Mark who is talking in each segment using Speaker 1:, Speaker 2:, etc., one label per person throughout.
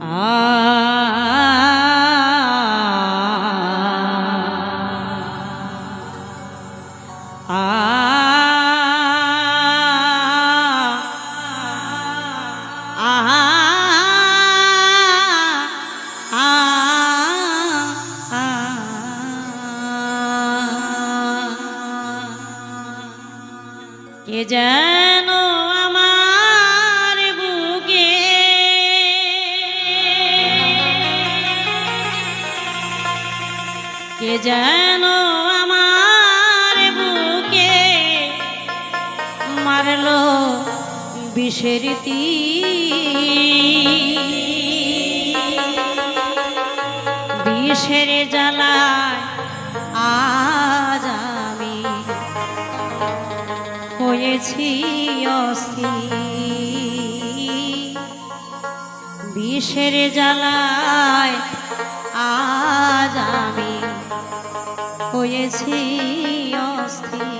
Speaker 1: কে যেন আমার বুকে মারলো বিষের। বিষের জ্বালায় আজ আমি হয়েছি অস্থির বিষের জ্বালায় আজ আমি হয়েছি অস্থির।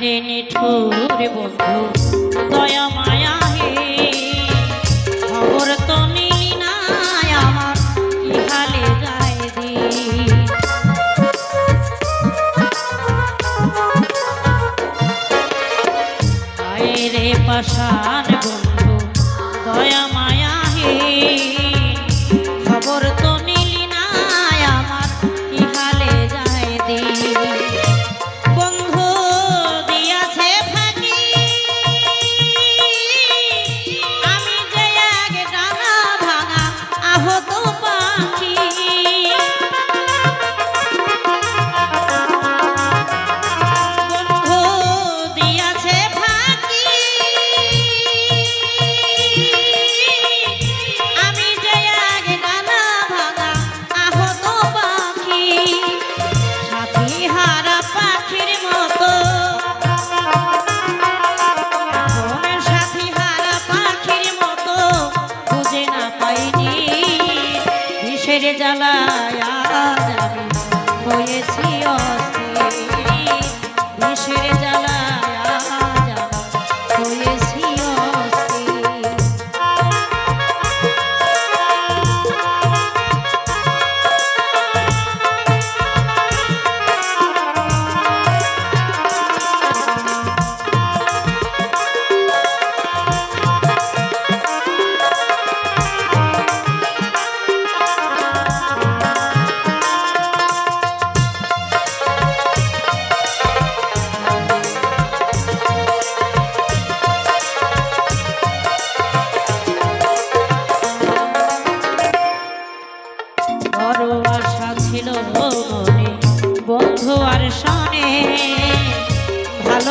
Speaker 1: রে নিঠুর বন্ধু, দয়া মায়া হে। খবর তো মিলি না আমার, কি হালে যায় রে? পাশান বন্ধু, দয়া মায়া হে।